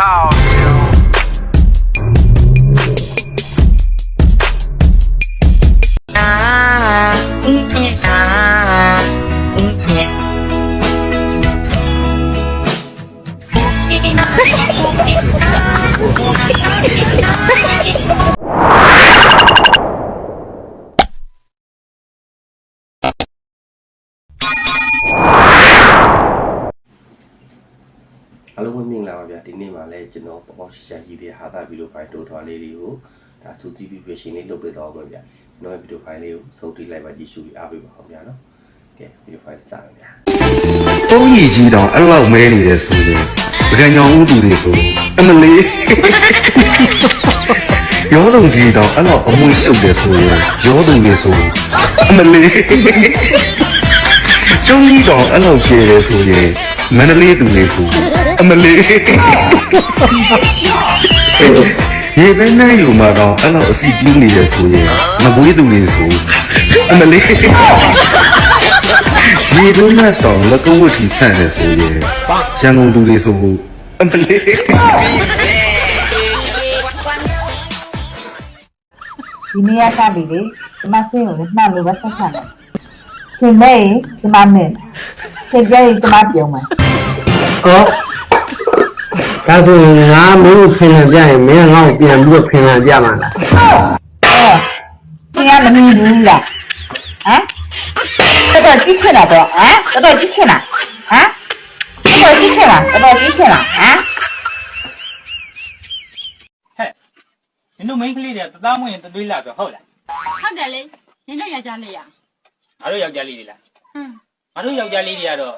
House. ကျွန်တော်ပေါ့ပေါ့ရှာရှာကြီးတဲ့ဟာတာဗီဒီယိုဖိုင်တိုးထွားလေးတွေကိုဒါစူကြည့်ပြီးပြရှင်လေးလုပ်ပေးတော့မှာဗျာကျွန်တော်ရဲ့ဗီဒီယိုဖိုင်လေးကိုစုံတိလိုက်ပါကြည့်ရှုပြီးအားပေးပါအောင်ဗျာနော်ကဲဗီဒီယိုဖိုင်စမယ်ဗျာတုံးကြီးကြီးတောင်အဲ့လောက်မဲနေတယ်ဆိုရင်ပကံကြောင်ဥတူတွေဆိုအမလေးရောလုံးကြီးတောင်အဲ့လောက်အမွှေးရှုပ်တယ်ဆိုရင်ရောသူတွေဆိုအမလေးကျုံးကြီးတောင်အဲ့လောက်ကျယ်တယ်ဆိုရင်မန္တလေးသူတွေဆိုအမလေး ရေဘဲနိုင်ယူမှာတော့အဲ့လောက်အစီပြင်းနေတယ်ဆိုရင်မကွေးသူတွေဆိုအမလေးဒီဒုနတ်ဆောင်လကုံးဝတီဆန့်တယ်ဆိုရင်ရန်ကုန်သူတွေဆိုဘူးအမလေးဒီနေ့ကစပြီလေဒီမဆင်းကိုလည်းမှန်လို့ပဲဆက်ဆက်တယ်ရှင်မဲဒီမမင်းရှင်ပြည့်ဒီမပြုံးမယ်ဟော ဒါဆိုရင်ငါမင်းကိုခင်လာကြရင်မင်းငါ့ကိုပြန်ပြီးတော့ခင်လာကြမှာလားအဲရှင်ကမမြင်ဘူးလားဟမ်တော်တော်ကြည့်ချင်တာတော့ဟမ်တော်တော်ကြည့်ချင်တာဟမ်တော်တော်ကြည့်ချင်တာတော်တော်ကြည့်ချင်တာဟမ်ဟဲ့နင်တို့မိန်းကလေးတွေကတသားမွေးရင်တသွေးလာဆိုဟုတ်လားဟုတ်တယ်လေနင်တို့ယောက်ျားလေးရငါတို့ယောက်ျားလေးတွေလားဟွန်းငါတို့ယောက်ျားလေးတွေကတော့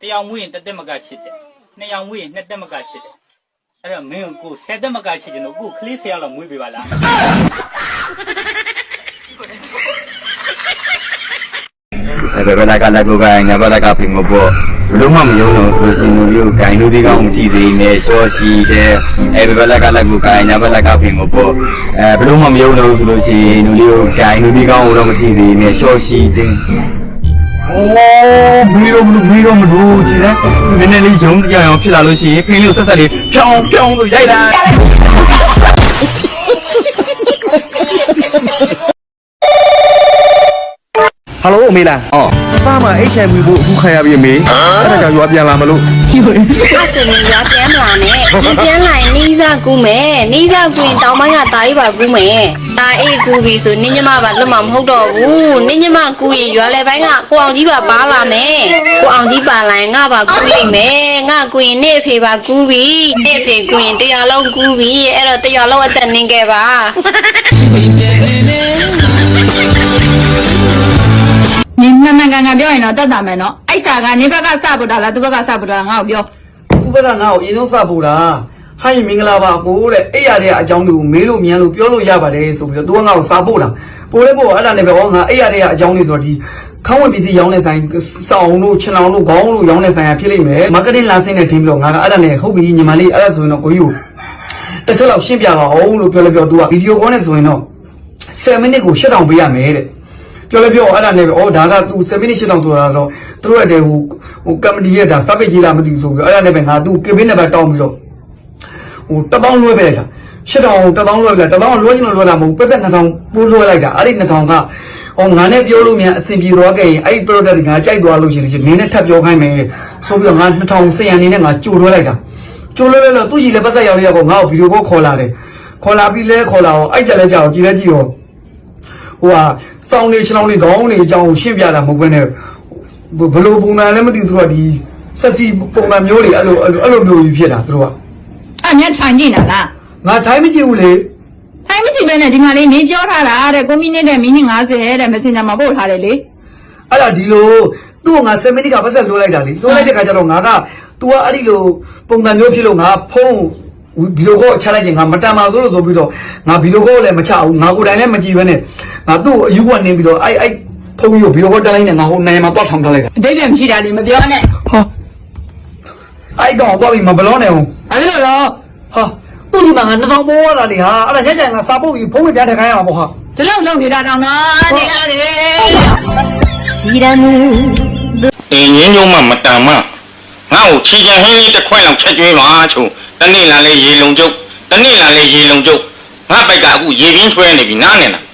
တစ်ယောက်မွေးရင်တစ်သက်မကချစ်တယ်နှစ်ယောက်မွေးရင်နှစ်သက်မကချစ်တယ် အဲ့တော့မင်းကိုကိုဆယ်သက်မကချစ်ကြလို့ကိုကလေးဆယ်ယောက်လောက်မွေးပေးပါလားအဲ့ဘယ်ဘက်ကလက်ကိုကညာဘက်ကဖိမပေါ့ဘလုံးမမယုံတော့ဆိုရှင်လူမျိုးဂိုင်းလူဒီကောင်မကြည့်သေးနဲ့ရှော့ရှိတဲ့အဲ့ဘယ်ဘက်ကလက်ကိုကညာဘက်ကဖိမပေါ့အဲဘလုံးမမယုံတော့ဆိုလို့ရှိရင်လူလေးကိုဂိုင်းလူဒီကောင်တော့မကြည့်သေးနဲ့ရှော့ရှိတဲ့โอ้မီရောမလို့မီရောမလို့ကြည်လဲနည်းနည်းလေးယုံကြအောင်ဖြစ်လာလို့ရှိရင်ဖိလေးကိုဆက်ဆက်လေးဖြောင်းဖြောင်းဆိုရိုက်လိုက်ဟယ်လိုအမေလားအော်သားမ HIV ဖို့အခုခံရပြီအမေအဲ့ဒါကြောင့်ရွာပြန်လာမလို့ အဲ့ဆိုရင်ရွာပြန်မလာနဲ့ဒီပြန်လာရင်နီးစားကူးမယ်နီးစားကူးရင်တောင်ပိုင်းကတာကြီးပါကူးမယ်တာအေးကူးပြီဆိုနင်းညမပါလွတ်မှာမဟုတ်တော့ဘူးနင်းညမကူးရင်ရွာလေပိုင်းကကိုအောင်ကြီးပါပါလာမယ်ကိုအောင်ကြီးပါလာရင်ငါပါကူးလိမ့်မယ်ငါကူးရင်နေအဖေပါကူးပြီနေအဖေကူးရင်တရားလုံးကူးပြီအဲ့တော့တရားလုံးအသက်နင်းခဲ့ပါ နင်မှန်မှန်ကန်ကန်ပြောရင်တော့တတ်တာမယ်နော်အဲ့စာကနင်ဘက်ကစပို့တာလားသူဘက်ကစပို့တာလားငါ့ကိုပြောသူ့ဘက်ကငါ့ကိုအရင်ဆုံးစပို့တာဟိုင်းမင်္ဂလာပါအကိုတဲ့အဲ့ရတဲ့အကြောင်းတွေကိုမေးလို့မြန်လို့ပြောလို့ရပါတယ်ဆိုပြီးတော့သူကငါ့ကိုစာပို့တာပို့လဲပို့အဲ့ဒါနဲ့ပဲဟောငါအဲ့ရတဲ့အကြောင်းတွေဆိုတော့ဒီခေါင်းဝင်ပစ္စည်းရောင်းတဲ့ဆိုင်စောင်းတို့ခြံလောင်တို့ခေါင်းတို့ရောင်းတဲ့ဆိုင်ကဖြစ်လိမ့်မယ်မားကတင်လာစင်းနဲ့ထင်းပြီးတော့ငါကအဲ့ဒါနဲ့ဟုတ်ပြီညီမလေးအဲ့ဒါဆိုရင်တော့ကိုကြီးကိုတစ်ချက်လောက်ရှင်းပြပါအောင်လို့ပြောလဲပြောသူကဗီဒီယိုကောနဲ့ဆိုရင်တော့7မိနစ်ကို8000ပေးရမယ်တဲ့ ပြောလဲပြောအဲ့ဒါနဲ့ပဲဩဒါက तू 7 minute ရှင်းတော့ဆိုတာတော့သူတို့ရဲ့တဲ့ဟိုဟိုကမ္ပဏီရဲ့ဒါ service ကြီးလားမသိဘူးဆိုပြီးအဲ့ဒါနဲ့ပဲငါ तू ကေဘင်းနဲ့ပဲတောင်းပြီးတော့ဟို1000လွှဲပေးလိုက်တာ8000 1000လွှဲပေးလိုက်1000လွှဲချင်လို့လွှဲလာမဟုတ်ပတ်သက်2000ပိုးလွှဲလိုက်တာအဲ့ဒီ2000ကဩငါနဲ့ပြောလို့မြန်အဆင်ပြေသွားခဲ့ရင်အဲ့ဒီ product တွေငါကြိုက်သွားလို့ရှိရင်နင်းနဲ့ထပ်ပြောခိုင်းမယ်ဆိုပြီးတော့ငါ2000စရန်နေနဲ့ငါကြိုလွှဲလိုက်တာကြိုလွှဲလဲလို့သူ့ရှိလဲပတ်သက်ရောက်ရတော့ငါ့ကိုဗီဒီယိုကောခေါ်လာတယ်ခေါ်လာပြီးလဲခေါ်လာအောင်အဲ့ကြလဲကြောက်ကြည့်လဲကြည့်ရော ဟိုဟာစောင်းနေချောင်းနေခေါင်းနေအကြောင်းကိုရှင်းပြတာမဟုတ်ဘဲနဲ့ဘယ်လိုပုံစံလဲမသိဘူးသူကဒီဆက်စီပုံစံမျိုးတွေအဲ့လိုအဲ့လိုအဲ့လိုမျိုးကြီးဖြစ်တာသူတို့ကအဲ့ညထိုင်ကြည့်နာလားငါတိုင်းမကြည့်ဘူးလေထိုင်မကြည့်ပဲနဲ့ဒီမှာလေးနင်ပြောထားတာတဲ့ကိုမီနစ်တဲ့မိနစ်50တဲ့ messenger မှာပို့ထားတယ်လေအဲ့ဒါဒီလိုသူ့ကိုငါ7မိနစ်ကပတ်ဆက်လွှဲလိုက်တာလေလွှဲလိုက်တဲ့ခါကျတော့ငါက तू ကအဲ့ဒီလိုပုံစံမျိုးဖြစ်လို့ငါဖုန်းဗီဒီယိုကောချလိုက်ရင်ငါမတန်ပါဆိုလို့ဆိုပြီးတော့ငါဗီဒီယိုကောလည်းမချဘူးငါကိုယ်တိုင်လည်းမကြည့်ဘဲနဲ့ ငါသူ့ကိုအယူကနေပြီးတော့အဲ့အဲ့ဖုန်းကြီးကိုဗီဒီယိုကောတက်လိုက်နေငါဟိုနိုင်မှာတွတ်ထောင်ထားလိုက်တာအတိတ်ပဲမရှိတာလေမပြောနဲ့ဟာအဲ့ကောင်တော့ပြီးမဘလောနဲ့အောင်ဘာလို့လဲတော့ဟာသူ့ဒီမှာငါ2000ပိုးရတာလေဟာအဲ့ဒါညညငါစာပုတ်ပြီးဖုံးဝင်ပြန်ထက်ခိုင်းရမှာပေါ့ဟာဒီလောက်လုံးနေတာတောင်နော်နေရတယ်အင်းငင်းညုံမမတန်မငါ့ကိုချီချင်ဟင်းလေးတစ်ခွက်လောက်ချက်ကျွေးပါချုံတနေ့လာလဲရေလုံးကျုပ်တနေ့လာလဲရေလုံးကျုပ်ငါပိုက်ကအခုရေပြင်းထွဲနေပြီနားနေလား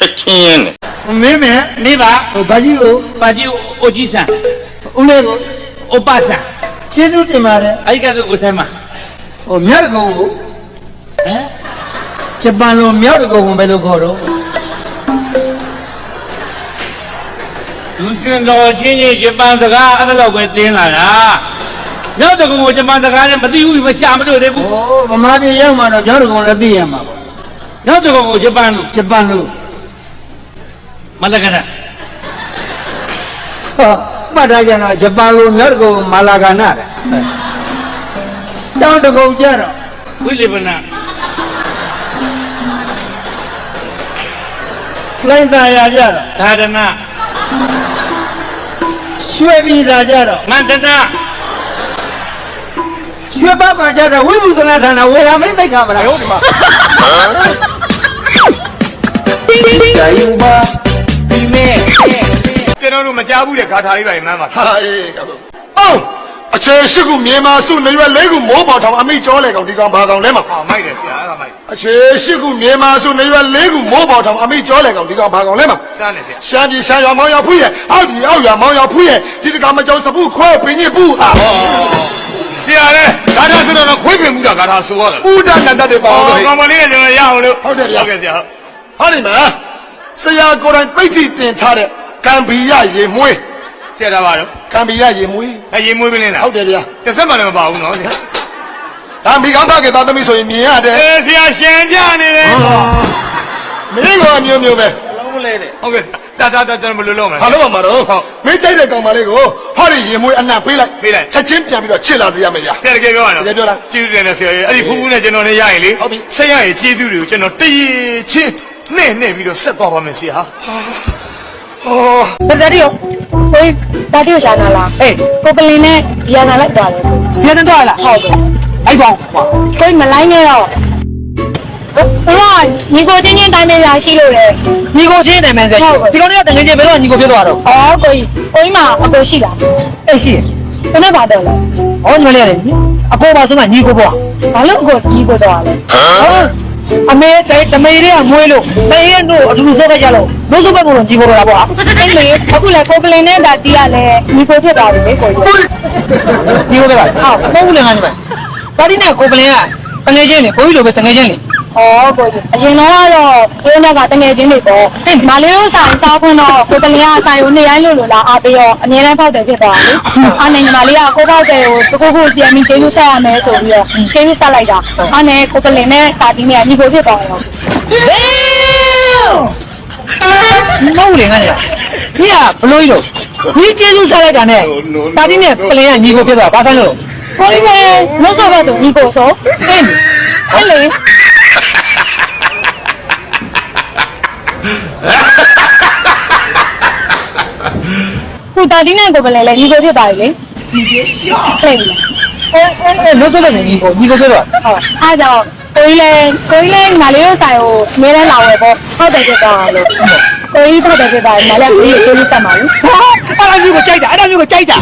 ချမ်းမှုရေမူရဲဘူးတော့မူရဲဘူးနေငင်းကျုံးမမတာမနင်းနဲ့ငန်းနဲ့ရတော့လေညံညံကွဲမှချက်မှာပါချက်ချင်းရဲ့နဲ့မင်းမယ်နေပါဟိုဘာကြီးကိုပါတီအိုဂျီဆန်ဦးလေးကိုအိုပါဆန်ကျေးဇူးတင်ပါတယ်အဲ့ဒီကတော့ကိုဆိုင်မှာဟိုမြောက်တကုံကိုဟမ်ဂျပန်လိုမြောက်တကုံကိုဘယ်လိုခေါ်တော့လူရှင်တော်ချင်းချင်းဂျပန်စကားအဲ့လိုပဲတင်းလာတာနောက်တကူကိုဂျပန်စကားနဲ့မသိဘူးမရှာမတွေ့သေးဘူးဟိုဗမာပြည်ရောက်မှတော့မြောက်တကုံလည်းသိရမှာပေါ့နောက်တကူကိုဂျပန်လို့ဂျပန်လို မလကနာဟောပတ်ထားကြတော့ဂျပန်လိုမြောက်တကုံမာလာဂနာတဲ့တောင်းတကုံကြတော့ဝိလိပနာလှိုင်းသာယာကြတော့သာဒနာရွှေပြည်သာကြတော့မန္တနာရွှေပတ်ပါကြတော့ဝိပုသနာဌာနဝေရာမင်းသိက္ခာမလားဟုတ်ဒီမှာ ကြာယူပါကျွန်တော်တို့မကြားဘူးတဲ့ဂါထာလေးပါမှန်းပါဟာအေးအောင်အခြေရှိခုမြေမာစုနေရွယ်လေးခုမိုးပေါ်ထောင်အမိကျော်လေကောင်ဒီကောင်ဘာကောင်လဲမဟောမိုက်တယ်ဆရာအဲ့ဒါမိုက်အခြေရှိခုမြေမာစုနေရွယ်လေးခုမိုးပေါ်ထောင်အမိကျော်လေကောင်ဒီကောင်ဘာကောင်လဲမစမ်းနေဆရာရှမ်းပြည်ရှမ်းရွာမောင်ရွာဖူးရဲ့အောက်ပြည်အောက်ရွာမောင်ရွာဖူးရဲ့ဒီတကောင်မကြောင်စပုခွဲပင်ညစ်ပူဟာဆရာလေဂါထာဆိုတော့ခွေးပင်မှုတာဂါထာဆိုရတာပူဒနန္တတဲ့ပါအောင်လို့ကောင်မလေးကကျွန်တော်ရအောင်လို့ဟုတ်တယ်ဗျာဟုတ်ကဲ့ဆရာဟောဒီမှာ ဆရာကိုယ်တိုင်သိတိတင်ထားတဲ့ကံဘီရရေမွေးဆရာဒါပါတော့ကံဘီရရေမွေးအရင်မွေးပင်းလားဟုတ်တယ်ဗျာတစ်ဆက်မှလည်းမပါဘူးနော်ဆရာဒါမိကောင်းထားခဲ့သားသမီးဆိုရင်မြင်ရတယ်အဲဆရာရှန်ကြနေတယ်မင်းကအမျိုးမျိုးပဲလုံးမလဲတဲ့ဟုတ်ကဲ့တာတာတာကျွန်တော်ဘယ်လိုလုပ်မလဲဟာလို့ပါမှာတော့မင်းကြိုက်တဲ့ကောင်မလေးကိုဟောဒီရင်မွေးအနံ့ပေးလိုက်ပေးလိုက်ချက်ချင်းပြန်ပြီးတော့ချစ်လာစေရမယ်ဗျာဆရာတကယ်ပြောရနော်တကယ်ပြောလားကျေးဇူးတင်တယ်ဆရာရေအဲ့ဒီဖူးဖူးနဲ့ကျွန်တော်လည်းရရင်လေဟုတ်ပြီဆက်ရရင်ကျေးဇူးတွေကိုကျွန်တော်တည်ရချင်း နဲ့နဲ့ပြီးတော့ဆက်သွားပါမယ်ဆရာဟောဘယ်တည်းရောဟိုတာတီကိုရှာနာလားအေးကိုပလင်းနဲ့ဒီရနာလိုက်သွားတယ်ဒီရနာတော့လားဟုတ်တယ်အဲ့ကောင်ကိုမလိုက်နဲ့တော့ဟိုကညီကိုချင်းချင်းတိုင်းပဲလာရှိလို့လေညီကိုချင်းတိုင်းပဲဆက်ဒီကောင်တွေကတကယ်ချင်းဘယ်တော့ညီကိုဖြစ်သွားတော့ဩကိုကြီးကိုကြီးမှာအကိုရှိလားအေးရှိတယ်ဘယ်နဲ့ပါတော့လဲဩညီမလေးရတယ်အကိုပါဆုံးကညီကိုပေါ့ဘာလို့အကိုညီကိုတော့လဲ အမေတဲ့တမေတွေကမွေးလို့တရေတို့အတူတူစောပဲကြလို့လို့စုပဲမို့လို့ညီကိုတော့ပေါ့အဲ့လေအခုလေကိုပလင်နဲ့ဒါတီးရလဲညီကိုဖြစ်သွားပြီလေကိုကြီးညီကိုပဲပါဟုတ်မဟုတ်ဘူးလေငါညီမဒါဒီနဲ့ကိုပလင်ကတငယ်ချင်းလေကိုကြီးလိုပဲတငယ်ချင်းလေ ဩကိုကြီးအရင်တော့ကတော့ကိုင်းကတငယ်ချင်းတွေပေါ့မလေးတို့ဆိုင်စားခွန်းတော့ကိုပလင်ကဆိုင်ကိုနေရိုင်းလို့လို့လာအားပေးတော့အငြင်းတန်းဖောက်တယ်ဖြစ်သွားတယ်အားနေညီမလေးကကိုပေါက်တယ်ကိုတခုခုပြန်ပြီးကျေးဇူးဆက်ရမယ်ဆိုပြီးတော့ကျေးဇူးဆက်လိုက်တာအားနေကိုပလင်နဲ့တာတီးနဲ့ညီကိုဖြစ်သွားတယ်မဟုတ်လေငါညာဒီကဘလို့လို့ဒီကျေးဇူးဆက်လိုက်တာနဲ့တာတိနဲ့ပလင်ကညီကိုဖြစ်သွားဘာဆိုင်လို့ကိုလေးကမဆော့ပါဆိုညီကိုဆိုဟင်းဟဲ့လေ ခုတာတိနဲ့ကိုပလင်လည်းညီကိုဖြစ်သွားပြီလေညီကိုရှော့ဟဲ့အဲအဲမဆော့ပါနဲ့ညီကိုညီကိုဖြစ်သွားဟုတ်အားကြောင့်ကိုကြီးလည်းကိုကြီးလည်းငါလေးတို့ဆိုင်ကိုအများနဲ့လာဝယ်ပေါ့ဟုတ်တယ်ဖြစ်သွားလို့ကိုကြီးဖတ်တယ်ဖြစ်ပါတယ်မလည်းကိုကြီးကျေးဇူးဆက်ပါဘူးဟာအဲ့ဒါမျိုးကိုကြိုက်တာအဲ့ဒါမျိုးကိုကြိုက်တာ